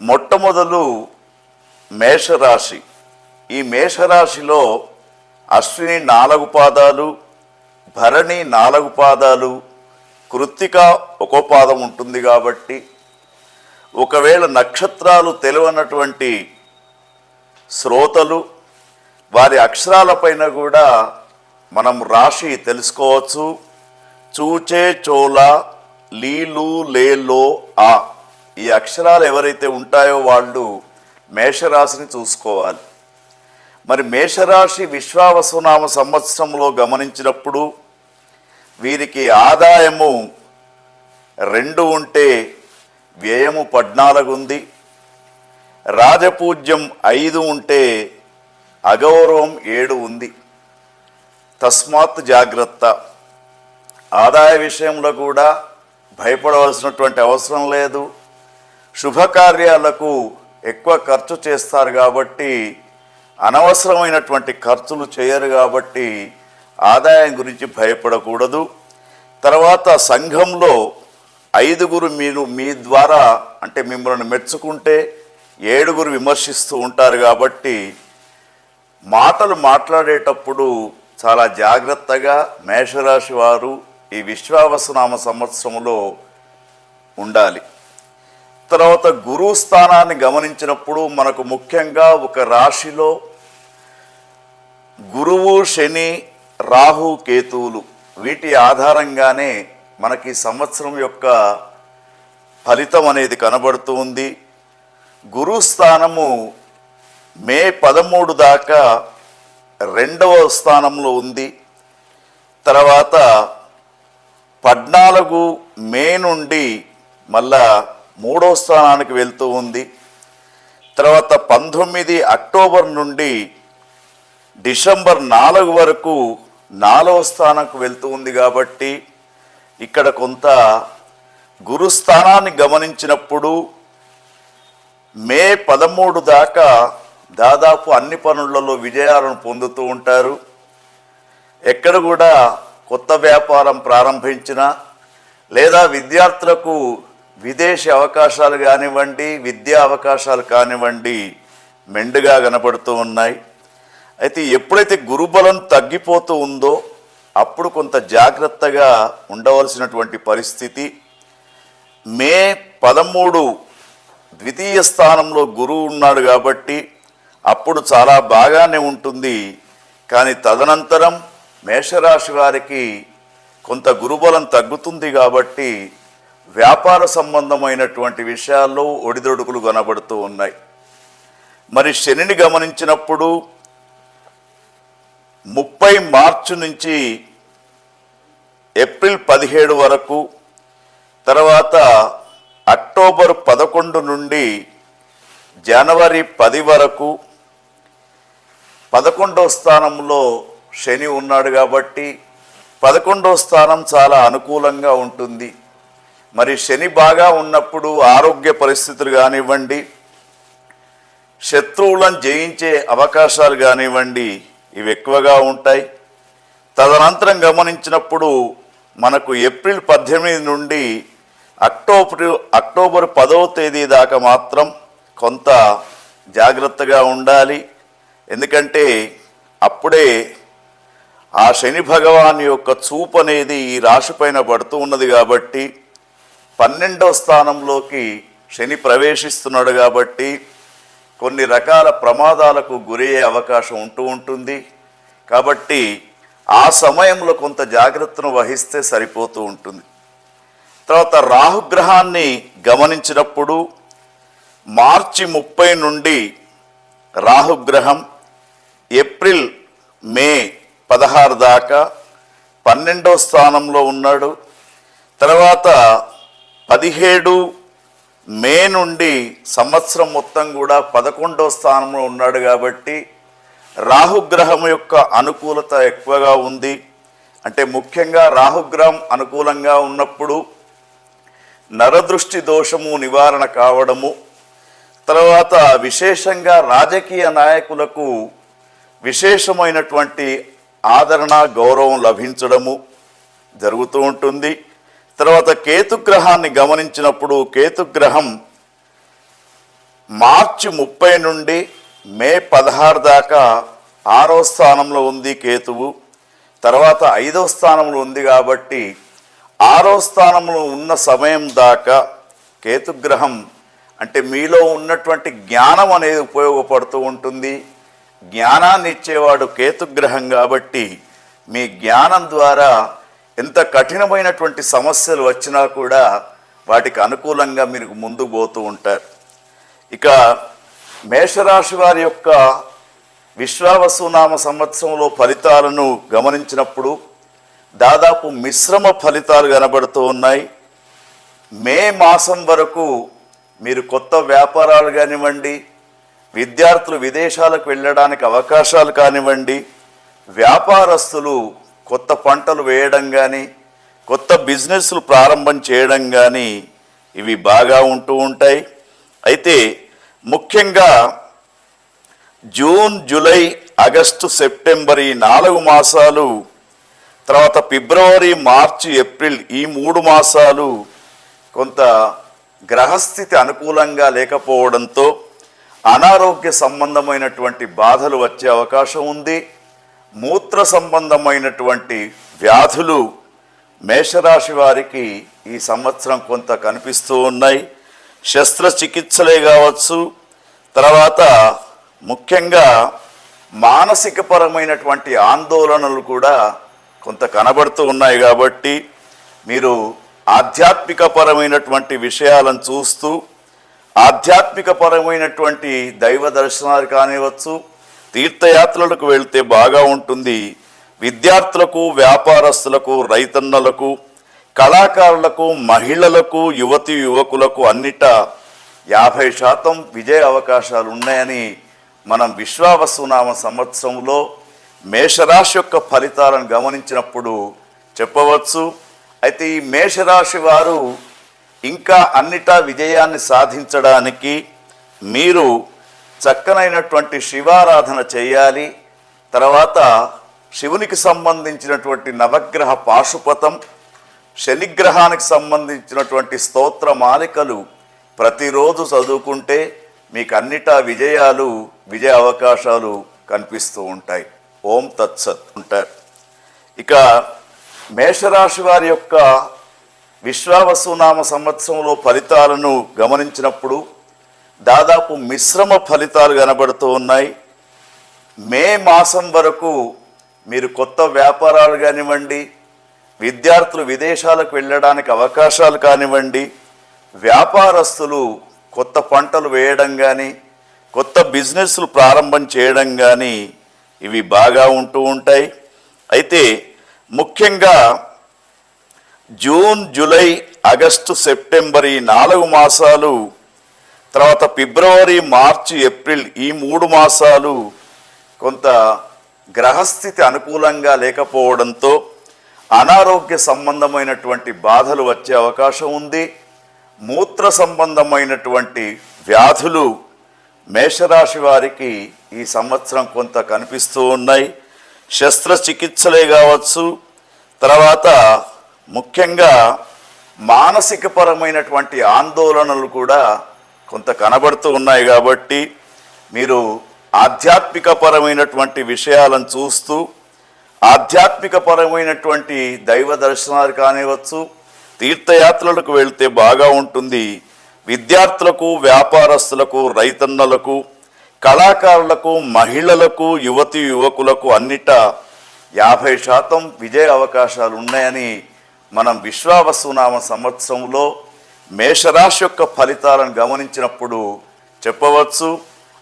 మొట్టమొదలు మేషరాశి. ఈ మేషరాశిలో అశ్విని నాలుగు పాదాలు భరణి నాలుగు పాదాలు కృత్తిక ఒక పాదం ఉంటుంది కాబట్టి ఒకవేళ నక్షత్రాలు తెలియనటువంటి శ్రోతలు వారి అక్షరాలపైన కూడా మనం రాశి తెలుసుకోవచ్చు. చూచే చోళ లీలు లేలో ఆ. ఈ అక్షరాలు ఎవరైతే ఉంటాయో వాళ్ళు మేషరాశిని చూసుకోవాలి. మరి మేషరాశి విశ్వావసునామ సంవత్సరంలో గమనించినప్పుడు వీరికి ఆదాయము రెండు ఉంటే వ్యయము పద్నాలుగు ఉంది. రాజపూజ్యం ఐదు ఉంటే అగౌరవం ఏడు ఉంది. తస్మాత్ జాగ్రత్త. ఆదాయ విషయంలో కూడా భయపడవలసినటువంటి అవసరం లేదు. శుభకార్యాలకు ఎక్కువ ఖర్చు చేస్తారు కాబట్టి అనవసరమైనటువంటి ఖర్చులు చేయరు కాబట్టి ఆదాయం గురించి భయపడకూడదు. తర్వాత సంఘంలో ఐదుగురు మీరు మీ ద్వారా అంటే మిమ్మల్ని మెచ్చుకుంటే ఏడుగురు విమర్శిస్తూ ఉంటారు కాబట్టి మాటలు మాట్లాడేటప్పుడు చాలా జాగ్రత్తగా మేషరాశి వారు ఈ విశ్వావసనామ సంవత్సరంలో ఉండాలి. తర్వాత గురువు స్థానాన్ని గమనించినప్పుడు మనకు ముఖ్యంగా ఒక రాశిలో గురువు శని రాహు కేతువులు వీటి ఆధారంగానే మనకి సంవత్సరం యొక్క ఫలితం అనేది కనబడుతూ ఉంది. గురుస్థానము మే పదమూడు దాకా రెండవ స్థానంలో ఉంది. తర్వాత పద్నాలుగు మే నుండి మళ్ళా మూడో స్థానానికి వెళ్తూ ఉంది. తర్వాత పంతొమ్మిది అక్టోబర్ నుండి డిసెంబర్ నాలుగు వరకు నాలుగో స్థానంకు వెళ్తూ ఉంది కాబట్టి ఇక్కడ కొంత గురుస్థానాన్ని గమనించినప్పుడు మే పదమూడు దాకా దాదాపు అన్ని పనులలో విజయాలను పొందుతూ ఉంటారు. ఎక్కడ కూడా కొత్త వ్యాపారం ప్రారంభించినా లేదా విద్యార్థులకు విదేశీ అవకాశాలు కానివ్వండి విద్యా అవకాశాలు కానివ్వండి మెండుగా కనపడుతూ ఉన్నాయి. అయితే ఎప్పుడైతే గురుబలం తగ్గిపోతూ ఉందో అప్పుడు కొంత జాగ్రత్తగా ఉండవలసినటువంటి పరిస్థితి. మే పదమూడు ద్వితీయ స్థానంలో గురువు ఉన్నాడు కాబట్టి అప్పుడు చాలా బాగానే ఉంటుంది. కానీ తదనంతరం మేషరాశి వారికి కొంత గురుబలం తగ్గుతుంది కాబట్టి వ్యాపార సంబంధమైనటువంటి విషయాల్లో ఒడిదొడుకులు కనబడుతూ ఉన్నాయి. మరి శనిని గమనించినప్పుడు ముప్పై మార్చి నుంచి ఏప్రిల్ పదిహేడు వరకు తర్వాత అక్టోబర్ పదకొండు నుండి జనవరి పది వరకు పదకొండో స్థానంలో శని ఉన్నాడు కాబట్టి పదకొండో స్థానం చాలా అనుకూలంగా ఉంటుంది. మరి శని బాగా ఉన్నప్పుడు ఆరోగ్య పరిస్థితులు కానివ్వండి శత్రువులను జయించే అవకాశాలు కానివ్వండి ఇవి ఎక్కువగా ఉంటాయి. తదనంతరం గమనించినప్పుడు మనకు ఏప్రిల్ పద్దెనిమిది నుండి అక్టోబర్ అక్టోబర్ పదవ తేదీ దాకా మాత్రం కొంత జాగ్రత్తగా ఉండాలి. ఎందుకంటే అప్పుడే ఆ శని భగవాన్ యొక్క చూపు అనేది ఈ రాశిపైన పడుతూ ఉన్నది కాబట్టి పన్నెండవ స్థానంలోకి శని ప్రవేశిస్తున్నాడు కాబట్టి కొన్ని రకాల ప్రమాదాలకు గురయ్యే అవకాశం ఉంటూ ఉంటుంది. కాబట్టి ఆ సమయంలో కొంత జాగ్రత్తను వహిస్తే సరిపోతూ ఉంటుంది. తర్వాత రాహుగ్రహాన్ని గమనించినప్పుడు మార్చి ముప్పై నుండి రాహుగ్రహం ఏప్రిల్ మే పదహారు దాకా పన్నెండవ స్థానంలో ఉన్నాడు. తర్వాత పదిహేడు మే నుండి సంవత్సరం మొత్తం కూడా పదకొండో స్థానంలో ఉన్నాడు కాబట్టి రాహుగ్రహం యొక్క అనుకూలత ఎక్కువగా ఉంది. అంటే ముఖ్యంగా రాహుగ్రహం అనుకూలంగా ఉన్నప్పుడు నరదృష్టి దోషము నివారణ కావడము తర్వాత విశేషంగా రాజకీయ నాయకులకు విశేషమైనటువంటి ఆదరణ గౌరవం లభించడము జరుగుతూ ఉంటుంది. తర్వాత కేతుగ్రహాన్ని గమనించినప్పుడు కేతుగ్రహం మార్చి ముప్పై నుండి మే పదహారు దాకా ఆరో స్థానంలో ఉంది కేతువు. తర్వాత ఐదో స్థానంలో ఉంది కాబట్టి ఆరో స్థానంలో ఉన్న సమయం దాకా కేతుగ్రహం అంటే మీలో ఉన్నటువంటి జ్ఞానం అనేది ఉపయోగపడుతూ ఉంటుంది. జ్ఞానాన్ని ఇచ్చేవాడు కేతుగ్రహం కాబట్టి మీ జ్ఞానం ద్వారా ఎంత కఠినమైనటువంటి సమస్యలు వచ్చినా కూడా వాటికి అనుకూలంగా మీరు ముందుకు పోతూ ఉంటారు. ఇక మేషరాశి వారి యొక్క విశ్వావసునామ సంవత్సరంలో ఫలితాలను గమనించినప్పుడు దాదాపు మిశ్రమ ఫలితాలు కనబడుతూ ఉన్నాయి. మే మాసం వరకు మీరు కొత్త వ్యాపారాలు కానివ్వండి విద్యార్థులు విదేశాలకు వెళ్ళడానికి అవకాశాలు కానివ్వండి వ్యాపారస్తులు కొత్త పంటలు వేయడం కానీ కొత్త బిజినెస్లు ప్రారంభం చేయడం కానీ ఇవి బాగా ఉంటూ ఉంటాయి. అయితే ముఖ్యంగా జూన్ జూలై ఆగస్టు సెప్టెంబర్ ఈ నాలుగు మాసాలు తర్వాత ఫిబ్రవరి మార్చి ఏప్రిల్ ఈ మూడు మాసాలు కొంత గ్రహస్థితి అనుకూలంగా లేకపోవడంతో అనారోగ్య సంబంధమైనటువంటి బాధలు వచ్చే అవకాశం ఉంది. మూత్ర సంబంధమైనటువంటి వ్యాధులు మేషరాశి వారికి ఈ సంవత్సరం కొంత కనిపిస్తూ ఉన్నాయి. శస్త్రచికిత్సలే కావచ్చు. తర్వాత ముఖ్యంగా మానసిక పరమైనటువంటి ఆందోళనలు కూడా కొంత కనబడుతూ ఉన్నాయి కాబట్టి మీరు ఆధ్యాత్మిక పరమైనటువంటి విషయాలను చూస్తూ ఆధ్యాత్మిక పరమైనటువంటి దైవ దర్శనాలు కానివచ్చు తీర్థయాత్రలకు వెళ్తే బాగా ఉంటుంది. విద్యార్థులకు వ్యాపారస్తులకు రైతన్నలకు కళాకారులకు మహిళలకు యువతి యువకులకు అన్నిట యాభై శాతం విజయ అవకాశాలు ఉన్నాయని మనం విశ్వావసునామ సంవత్సరంలో మేషరాశి యొక్క ఫలితాలను గమనించినప్పుడు చెప్పవచ్చు. అయితే ఈ మేషరాశి వారు ఇంకా అన్నిటా విజయాన్ని సాధించడానికి మీరు చక్కనైనటువంటి శివారాధన చేయాలి. తర్వాత శివునికి సంబంధించినటువంటి నవగ్రహ పాశుపతం శనిగ్రహానికి సంబంధించినటువంటి స్తోత్ర మాలికలు ప్రతిరోజు చదువుకుంటే మీకు అన్నిటా విజయాలు విజయ అవకాశాలు కనిపిస్తూ ఉంటాయి. ఓం తత్సత్ ఉంటారు ఇక మేషరాశి వారి యొక్క విశ్వావసునామ సంవత్సరంలో ఫలితాలను గమనించినప్పుడు దాదాపు మిశ్రమ ఫలితాలు కనబడుతూ ఉన్నాయి. మే మాసం వరకు మీరు కొత్త వ్యాపారాలు కానివ్వండి విద్యార్థులు విదేశాలకు వెళ్ళడానికి అవకాశాలు కానివ్వండి వ్యాపారస్తులు కొత్త పంటలు వేయడం కానీ కొత్త బిజినెస్లు ప్రారంభం చేయడం కానీ ఇవి బాగా ఉంటూ ఉంటాయి. అయితే ముఖ్యంగా జూన్ జూలై ఆగస్టు సెప్టెంబర్ ఈ నాలుగు మాసాలు తర్వాత ఫిబ్రవరి మార్చి ఏప్రిల్ ఈ మూడు మాసాలు కొంత గ్రహస్థితి అనుకూలంగా లేకపోవడంతో అనారోగ్య సంబంధమైనటువంటి బాధలు వచ్చే అవకాశం ఉంది. మూత్ర సంబంధమైనటువంటి వ్యాధులు మేషరాశి వారికి ఈ సంవత్సరం కొంత కనిపిస్తూ ఉన్నాయి. శస్త్రచికిత్సలే కావచ్చు. తర్వాత ముఖ్యంగా మానసిక పరమైనటువంటి ఆందోళనలు కూడా కొంత కనబడుతూ ఉన్నాయి కాబట్టి మీరు ఆధ్యాత్మిక పరమైనటువంటి విషయాలను చూస్తూ ఆధ్యాత్మిక పరమైనటువంటి దైవ దర్శనాలు కానివచ్చు తీర్థయాత్రలకు వెళ్తే బాగా ఉంటుంది. విద్యార్థులకు వ్యాపారస్తులకు రైతన్నలకు కళాకారులకు మహిళలకు యువతి యువకులకు అన్నిట యాభై శాతం విజయ అవకాశాలు ఉన్నాయని మనం విశ్వావసునామ సంవత్సరంలో మేషరాశి యొక్క ఫలితాలను గమనించినప్పుడు చెప్పవచ్చు.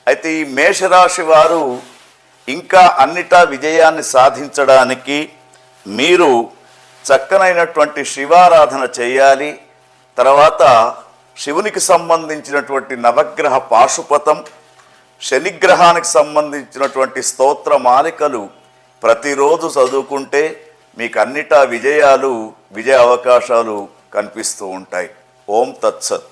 అయితే ఈ మేషరాశి వారు ఇంకా అన్నిటా విజయాన్ని సాధించడానికి మీరు చక్కనైనటువంటి శివారాధన చేయాలి. తర్వాత శివునికి సంబంధించినటువంటి నవగ్రహ పాశుపతం శనిగ్రహానికి సంబంధించినటువంటి స్తోత్ర మాలికలు ప్రతిరోజు చదువుకుంటే మీకు అన్నిటా విజయాలు విజయ అవకాశాలు కనిపిస్తూ ఉంటాయి. ఓం తత్సత్